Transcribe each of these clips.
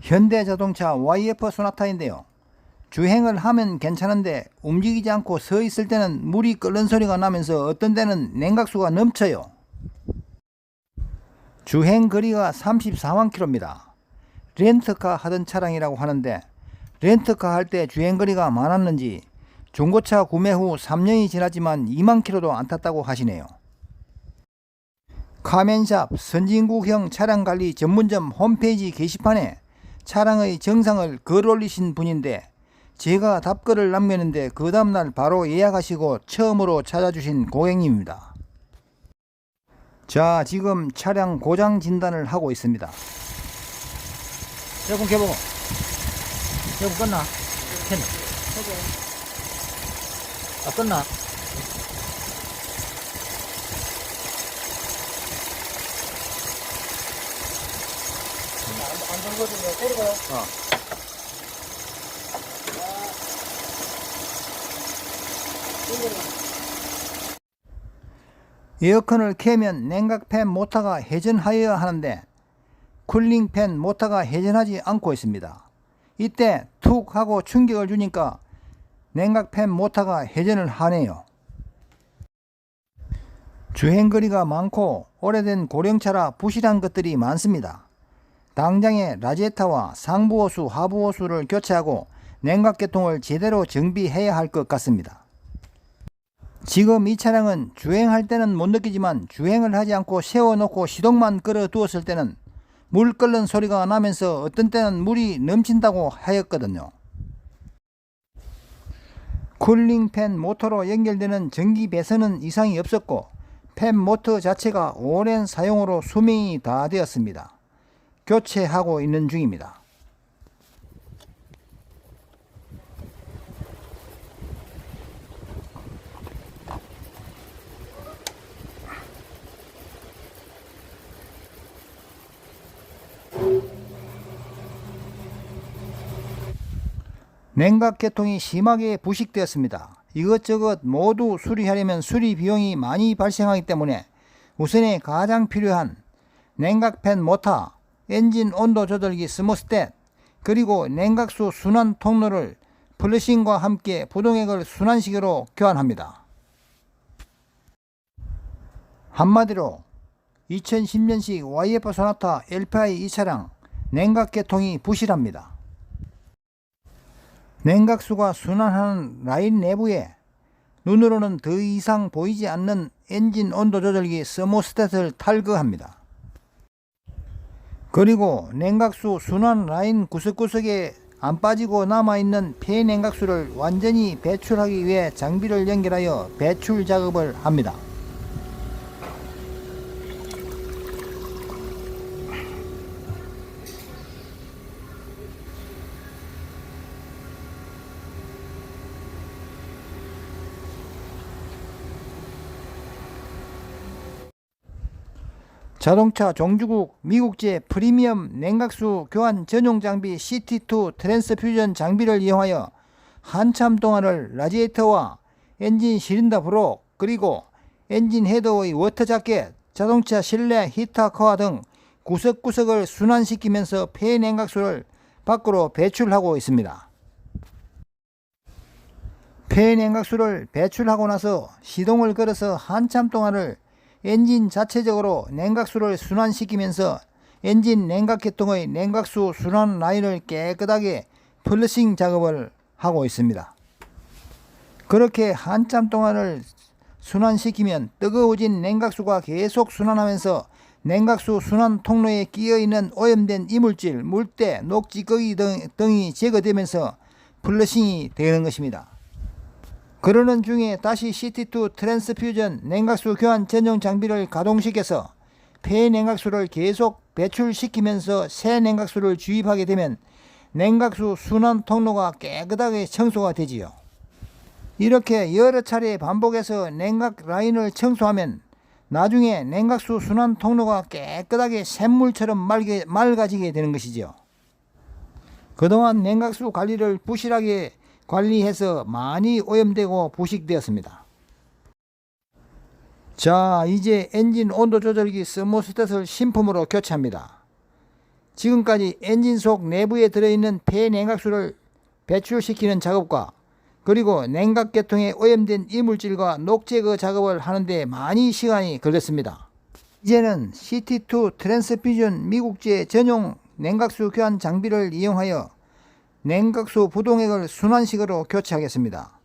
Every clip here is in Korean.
현대자동차 YF 소나타인데요. 주행을 하면 괜찮은데 움직이지 않고 서 있을 때는 물이 끓는 소리가 나면서 어떤 때는 냉각수가 넘쳐요. 주행 거리가 34만 킬로입니다. 렌트카 하던 차량이라고 하는데 렌트카 할 때 주행 거리가 많았는지 중고차 구매 후 3년이 지났지만 2만 킬로도 안 탔다고 하시네요. 카멘샵 선진국형 차량 관리 전문점 홈페이지 게시판에 차량의 정상을 글 올리신 분인데 제가 답글을 남겼는데 그 다음날 바로 예약하시고 처음으로 찾아주신 고객님입니다. 자 지금 차량 고장 진단을 하고 있습니다. 여분 개봉 여분 끝나? 켰나? 아 끝나? 안전거든요. 소리가 어. 에어컨을 켜면 냉각팬 모터가 회전하여야 하는데 쿨링팬 모터가 회전하지 않고 있습니다. 이때 툭 하고 충격을 주니까 냉각팬 모터가 회전을 하네요. 주행거리가 많고 오래된 고령차라 부실한 것들이 많습니다. 당장에 라제타와 상부호수, 하부호수를 교체하고 냉각계통을 제대로 정비해야 할 것 같습니다. 지금 이 차량은 주행할 때는 못 느끼지만 주행을 하지 않고 세워놓고 시동만 끌어 두었을 때는 물 끓는 소리가 나면서 어떤 때는 물이 넘친다고 하였거든요. 쿨링팬 모터로 연결되는 전기 배선은 이상이 없었고 팬 모터 자체가 오랜 사용으로 수명이 다 되었습니다. 교체하고 있는 중입니다. 냉각 계통이 심하게 부식되었습니다. 이것저것 모두 수리하려면 수리 비용이 많이 발생하기 때문에 우선에 가장 필요한 냉각팬 모터, 엔진 온도 조절기 스모스탯, 그리고 냉각수 순환 통로를 플러싱과 함께 부동액을 순환식으로 교환합니다. 한마디로 2010년식 YF 소나타 LPI 이 차량 냉각계통이 부실합니다. 냉각수가 순환하는 라인 내부에 눈으로는 더 이상 보이지 않는 엔진 온도 조절기 스모스탯을 탈거합니다. 그리고 냉각수 순환 라인 구석구석에 안 빠지고 남아있는 폐냉각수를 완전히 배출하기 위해 장비를 연결하여 배출 작업을 합니다. 자동차 종주국 미국제 프리미엄 냉각수 교환 전용 장비 CT2 트랜스퓨전 장비를 이용하여 한참 동안을 라디에이터와 엔진 시린더 브록 그리고 엔진 헤더의 워터 자켓, 자동차 실내 히터 커버 등 구석구석을 순환시키면서 폐 냉각수를 밖으로 배출하고 있습니다. 폐 냉각수를 배출하고 나서 시동을 걸어서 한참 동안을 엔진 자체적으로 냉각수를 순환시키면서 엔진 냉각계통의 냉각수 순환 라인을 깨끗하게 플러싱 작업을 하고 있습니다. 그렇게 한참 동안을 순환시키면 뜨거워진 냉각수가 계속 순환하면서 냉각수 순환 통로에 끼어 있는 오염된 이물질, 물때, 녹지 거기 등, 등이 제거되면서 플러싱이 되는 것입니다. 그러는 중에 다시 CT2 트랜스퓨전 냉각수 교환 전용 장비를 가동시켜서 폐 냉각수를 계속 배출시키면서 새 냉각수를 주입하게 되면 냉각수 순환 통로가 깨끗하게 청소가 되지요. 이렇게 여러 차례 반복해서 냉각 라인을 청소하면 나중에 냉각수 순환 통로가 깨끗하게 샘물처럼 맑아지게 되는 것이죠. 그동안 냉각수 관리를 부실하게 관리해서 많이 오염되고 부식되었습니다. 자, 이제 엔진 온도 조절기 스모스탯을 신품으로 교체합니다. 지금까지 엔진 속 내부에 들어있는 폐냉각수를 배출시키는 작업과 그리고 냉각계통에 오염된 이물질과 녹제거 작업을 하는데 많이 시간이 걸렸습니다. 이제는 CT2 트랜스피전 미국제 전용 냉각수 교환 장비를 이용하여 냉각수 부동액을 순환식으로 교체하겠습니다.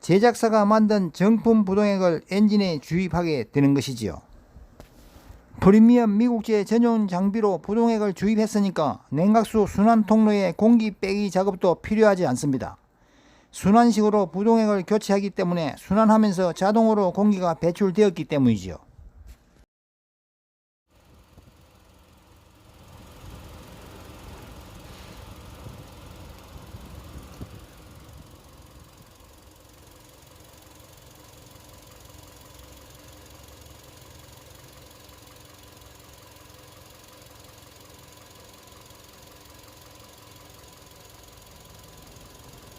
제작사가 만든 정품 부동액을 엔진에 주입하게 되는 것이지요. 프리미엄 미국제 전용 장비로 부동액을 주입했으니까 냉각수 순환 통로에 공기 빼기 작업도 필요하지 않습니다. 순환식으로 부동액을 교체하기 때문에 순환하면서 자동으로 공기가 배출되었기 때문이지요.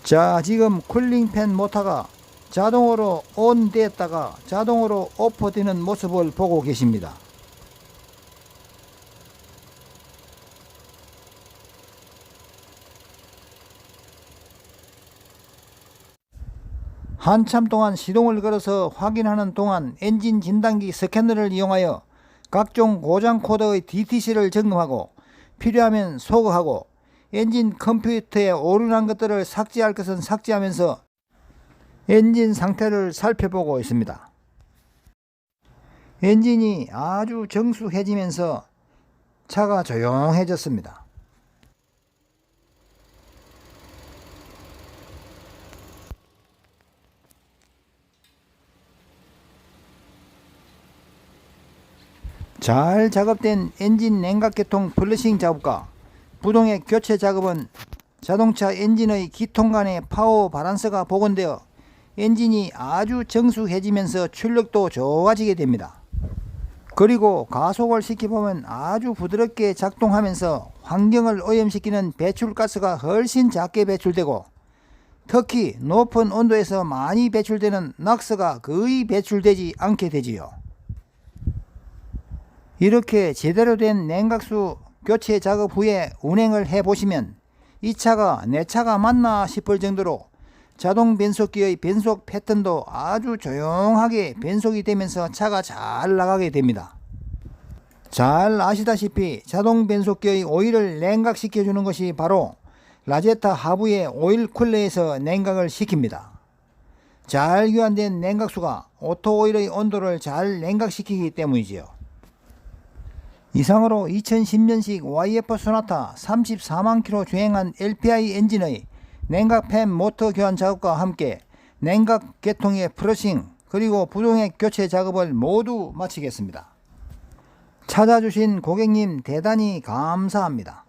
자, 지금 쿨링팬 모터가 자동으로 온 됐다가 자동으로 오프 되는 모습을 보고 계십니다. 한참 동안 시동을 걸어서 확인하는 동안 엔진 진단기 스캐너를 이용하여 각종 고장 코드의 DTC를 점검하고 필요하면 소거하고 엔진 컴퓨터에 오류난 것들을 삭제할 것은 삭제하면서 엔진 상태를 살펴보고 있습니다. 엔진이 아주 정숙해지면서 차가 조용해졌습니다. 잘 작업된 엔진 냉각계통 플러싱 작업과 부동액 교체 작업은 자동차 엔진의 기통 간의 파워 바란스가 복원되어 엔진이 아주 정숙해지면서 출력도 좋아지게 됩니다. 그리고 가속을 시켜보면 아주 부드럽게 작동하면서 환경을 오염시키는 배출가스가 훨씬 작게 배출되고 특히 높은 온도에서 많이 배출되는 낙스가 거의 배출되지 않게 되지요. 이렇게 제대로 된 냉각수 교체 작업 후에 운행을 해 보시면 이 차가 내 차가 맞나 싶을 정도로 자동 변속기의 변속 패턴도 아주 조용하게 변속이 되면서 차가 잘 나가게 됩니다. 잘 아시다시피 자동 변속기의 오일을 냉각시켜 주는 것이 바로 라제타 하부의 오일 쿨러에서 냉각을 시킵니다. 잘 교환된 냉각수가 오토 오일의 온도를 잘 냉각시키기 때문이지요. 이상으로 2010년식 YF 소나타 34만 킬로 주행한 LPI 엔진의 냉각 팬 모터 교환 작업과 함께 냉각 계통의 프러싱 그리고 부동액 교체 작업을 모두 마치겠습니다. 찾아주신 고객님 대단히 감사합니다.